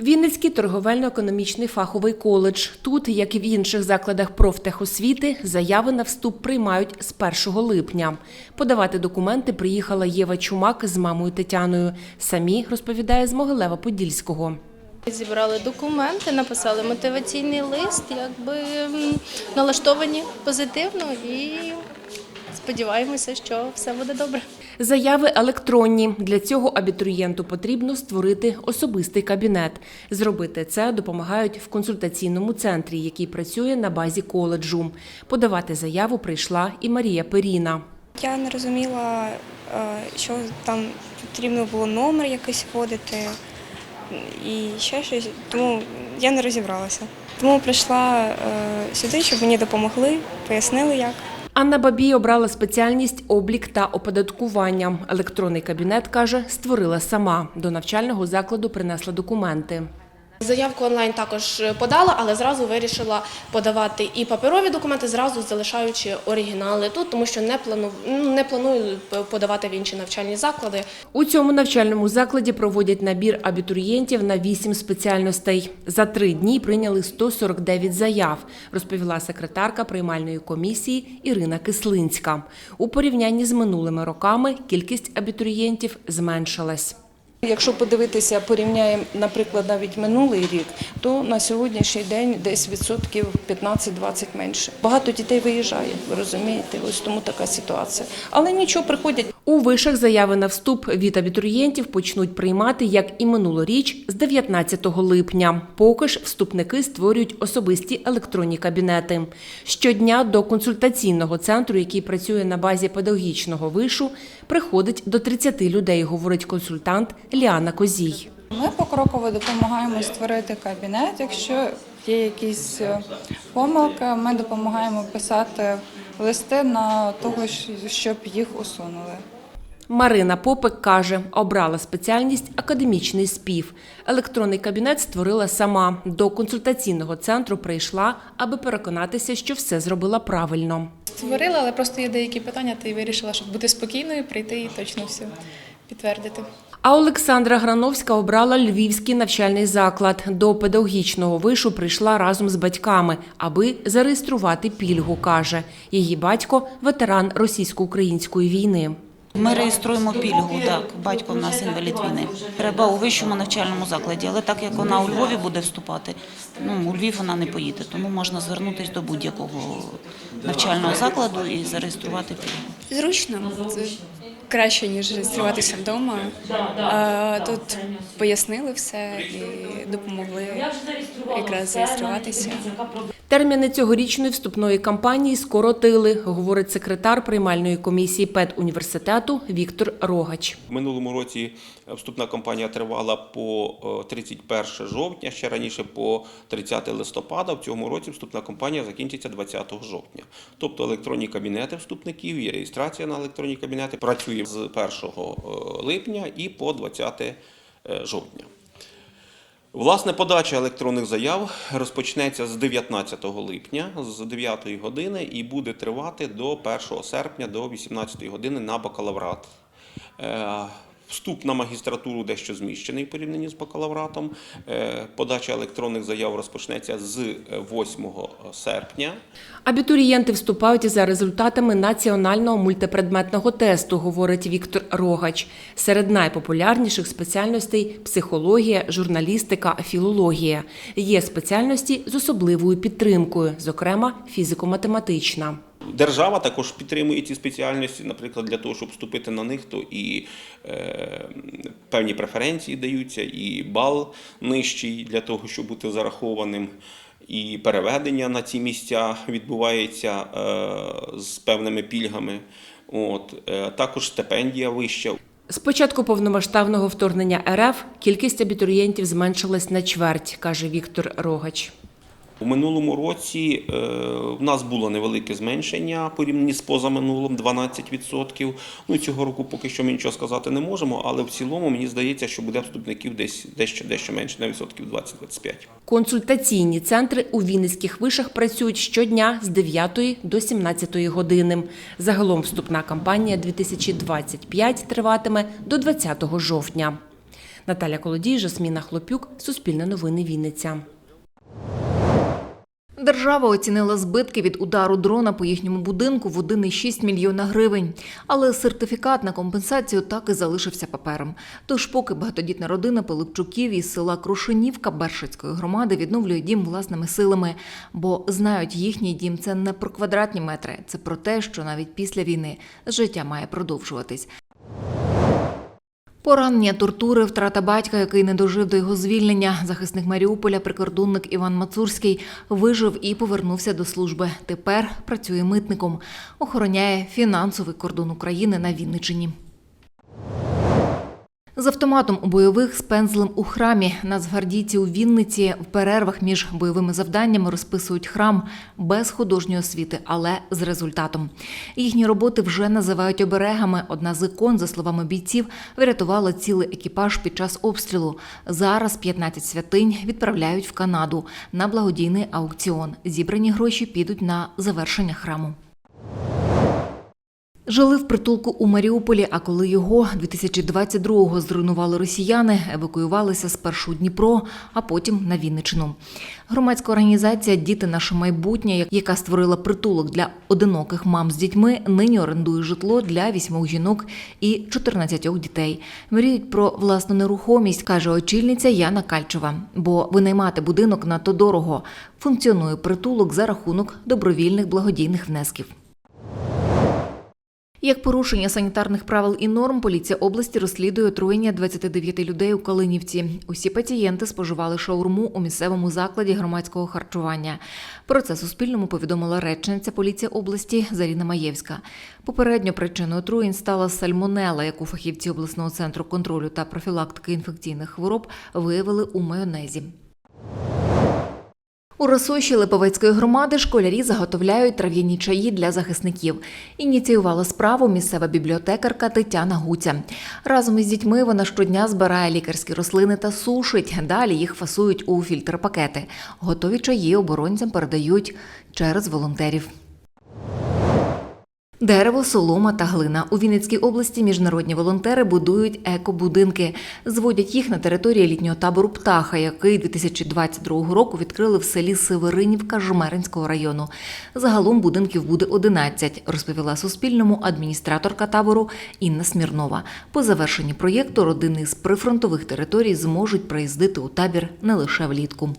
Вінницький торговельно-економічний фаховий коледж. Тут, як і в інших закладах профтехосвіти, заяви на вступ приймають з 1 липня. Подавати документи приїхала Єва Чумак з мамою Тетяною. Самі розповідає з Могилева-Подільського. Зібрали документи, написали мотиваційний лист, якби налаштовані позитивно і сподіваємося, що все буде добре. Заяви електронні. Для цього абітурієнту потрібно створити особистий кабінет. Зробити це допомагають в консультаційному центрі, який працює на базі коледжу. Подавати заяву прийшла і Марія Періна. Я не розуміла, е, що там потрібно було номер якийсь вводити і ще щось, тому я не розібралася. Тому прийшла е, сюди, щоб мені допомогли, пояснили як. Анна Бабій обрала спеціальність облік та оподаткування. Електронний кабінет каже, створила сама. До навчального закладу принесла документи. Заявку онлайн також подала, але зразу вирішила подавати і паперові документи, зразу залишаючи оригінали тут, тому що не планую, ну, не планую подавати в інші навчальні заклади. У цьому навчальному закладі проводять набір абітурієнтів на вісім спеціальностей. За три дні прийняли 149 заяв, розповіла секретарка приймальної комісії Ірина Кислинська. У порівнянні з минулими роками кількість абітурієнтів зменшилась. Якщо подивитися, порівняємо, наприклад, навіть минулий рік, то на сьогоднішній день десь відсотків 15-20 менше. Багато дітей виїжджає, ви розумієте, ось тому така ситуація. Але нічого, приходять. У вишах заяви на вступ від абітурієнтів почнуть приймати, як і минулоріч, з 19 липня. Поки ж вступники створюють особисті електронні кабінети. Щодня до консультаційного центру, який працює на базі педагогічного вишу, приходить до 30 людей, говорить консультант Ліана Козій. Ми покроково допомагаємо створити кабінет. Якщо є якісь е, помилки, ми допомагаємо писати листи на того, щоб їх усунули. Марина Попик каже, обрала спеціальність академічний спів. Електронний кабінет створила сама. До консультаційного центру прийшла, аби переконатися, що все зробила правильно. Створила, але просто є деякі питання, та й вирішила, щоб бути спокійною, прийти і точно все підтвердити. А Олександра Грановська обрала львівський навчальний заклад. До педагогічного вишу прийшла разом з батьками, аби зареєструвати пільгу, каже. Її батько ветеран російсько-української війни. Ми реєструємо пільгу, так. Батько в нас інвалід війни. Треба у вищому навчальному закладі, але так як вона у Львові буде вступати, ну у Львів вона не поїде, тому можна звернутися до будь-якого навчального закладу і зареєструвати пільгу. Зручно, краще, ніж реєструватися вдома. А, тут пояснили все і допомогли якраз зареєструватися. Терміни цьогорічної вступної кампанії скоротили, говорить секретар приймальної комісії педуніверситету Віктор Рогач. В минулому році вступна кампанія тривала по е, 31 жовтня, ще раніше по 30 листопада. В цьому році вступна кампанія закінчиться 20 жовтня. Тобто електронні кабінети вступників і реєстрація на електронні кабінети працює з 1 липня і по 20 е, жовтня. Власне, подача електронних заяв розпочнеться з 19 липня з 9 години і буде тривати до 1 серпня до 18 години на бакалаврат. Е, Вступ на магістратуру дещо зміщений в порівнянні з бакалавратом. Е, Подача електронних заяв розпочнеться з е, 8 серпня. Абітурієнти вступають за результатами національного мультипредметного тесту, говорить Віктор Рогач. Серед найпопулярніших спеціальностей психологія, журналістика, філологія. Є спеціальності з особливою підтримкою, зокрема фізико-математична. Держава також підтримує ці спеціальності, наприклад, для того, щоб вступити на них, то і е, певні преференції даються, і бал нижчий для того, щоб бути зарахованим. І переведення на ці місця відбувається е, з певними пільгами. От, е, також стипендія вища. З початку повномасштабного вторгнення РФ кількість абітурієнтів зменшилась на чверть, каже Віктор Рогач. У минулому році е, в нас було невелике зменшення порівняно з позаминулим 12%. Ну цього року поки що ми нічого сказати не можемо, але в цілому мені здається, що буде вступників десь дещо дещо менше на відсотків 20-25. Консультаційні центри у Вінницьких вишах працюють щодня з 9 до 17 години. Загалом вступна кампанія 2025 триватиме до 20 жовтня. Наталя Колодій, Жасміна Хлопюк, Суспільне новини Вінниця. Держава оцінила збитки від удару дрона по їхньому будинку в 1,6 мільйона гривень. Але сертифікат на компенсацію так і залишився папером. Тож, поки багатодітна родина Пилипчуків із села Крушенівка Бершицької громади відновлює дім власними силами, бо знають, їхній дім це не про квадратні метри, це про те, що навіть після війни життя має продовжуватись. Поранення, тортури, втрата батька, який не дожив до його звільнення. Захисник Маріуполя, прикордонник Іван Мацурський, вижив і повернувся до служби. Тепер працює митником, охороняє фінансовий кордон України на Вінничині. З автоматом у бойових з пензлем у храмі. Нацгвардійці у Вінниці в перервах між бойовими завданнями розписують храм без художньої освіти, але з результатом. Їхні роботи вже називають оберегами. Одна з ікон, за словами бійців, врятувала цілий екіпаж під час обстрілу. Зараз 15 святинь відправляють в Канаду на благодійний аукціон. Зібрані гроші підуть на завершення храму. Жили в притулку у Маріуполі, а коли його 2022-го зруйнували росіяни, евакуювалися спершу у Дніпро, а потім на Вінничину. Громадська організація Діти наше майбутнє, яка створила притулок для одиноких мам з дітьми, нині орендує житло для вісьмох жінок і 14 дітей. Мріють про власну нерухомість, каже очільниця Яна Кальчева. Бо винаймати будинок надто дорого. Функціонує притулок за рахунок добровільних благодійних внесків. Як порушення санітарних правил і норм, поліція області розслідує отруєння 29 людей у Калинівці. Усі пацієнти споживали шаурму у місцевому закладі громадського харчування. Про це Суспільному повідомила речниця поліції області Заріна Маєвська. Попередньо причиною отруєнь стала сальмонела, яку фахівці обласного центру контролю та профілактики інфекційних хвороб виявили у майонезі. У Росоші Липовецької громади школярі заготовляють трав'яні чаї для захисників. Ініціювала справу місцева бібліотекарка Тетяна Гуця. Разом із дітьми вона щодня збирає лікарські рослини та сушить. Далі їх фасують у фільтр-пакети. Готові чаї оборонцям передають через волонтерів. Дерево, солома та глина. У Вінницькій області міжнародні волонтери будують екобудинки. Зводять їх на території літнього табору Птаха, який 2022 року відкрили в селі Северинівка Жмеринського району. Загалом будинків буде 11, розповіла Суспільному адміністраторка табору Інна Смірнова. По завершенні проєкту родини з прифронтових територій зможуть приїздити у табір не лише влітку.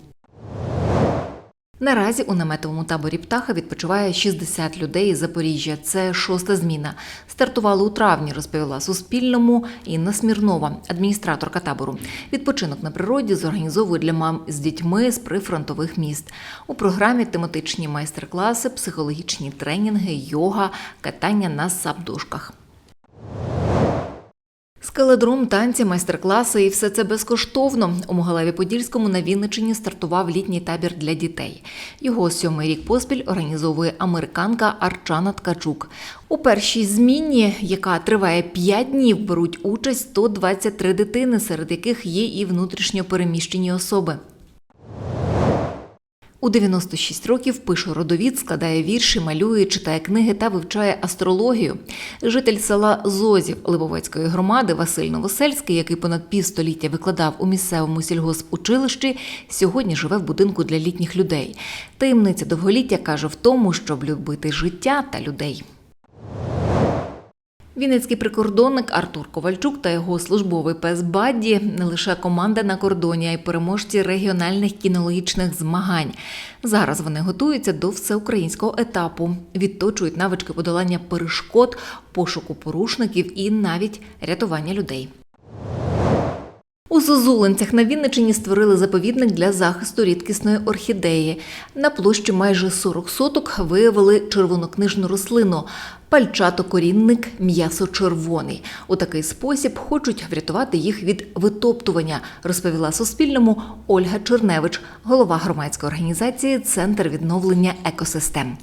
Наразі у наметовому таборі птаха відпочиває 60 людей із Запоріжжя. Це шоста зміна. Стартували у травні, розповіла Суспільному Інна Смірнова, адміністраторка табору. Відпочинок на природі зорганізовує для мам з дітьми з прифронтових міст. У програмі тематичні майстер-класи, психологічні тренінги, йога, катання на сабдошках. Скеледром, танці, майстер-класи і все це безкоштовно. У Могилеві-Подільському на Вінничині стартував літній табір для дітей. Його сьомий рік поспіль організовує американка Арчана Ткачук. У першій зміні, яка триває 5 днів, беруть участь 123 дитини, серед яких є і внутрішньо переміщені особи. У 96 років пише родовід, складає вірші, малює, читає книги та вивчає астрологію. Житель села Зозів Либовецької громади Василь Новосельський, який понад півстоліття викладав у місцевому сільгоспучилищі, сьогодні живе в будинку для літніх людей. Таємниця довголіття каже в тому, щоб любити життя та людей. Вінницький прикордонник Артур Ковальчук та його службовий пес Бадді не лише команда на кордоні, а й переможці регіональних кінологічних змагань. Зараз вони готуються до всеукраїнського етапу, відточують навички подолання перешкод, пошуку порушників і навіть рятування людей. У Зозулинцях на Вінничині створили заповідник для захисту рідкісної орхідеї. На площі майже 40 соток виявили червонокнижну рослину пальчатокорінник м'ясо-червоний. У такий спосіб хочуть врятувати їх від витоптування, розповіла Суспільному Ольга Черневич, голова громадської організації Центр відновлення екосистем.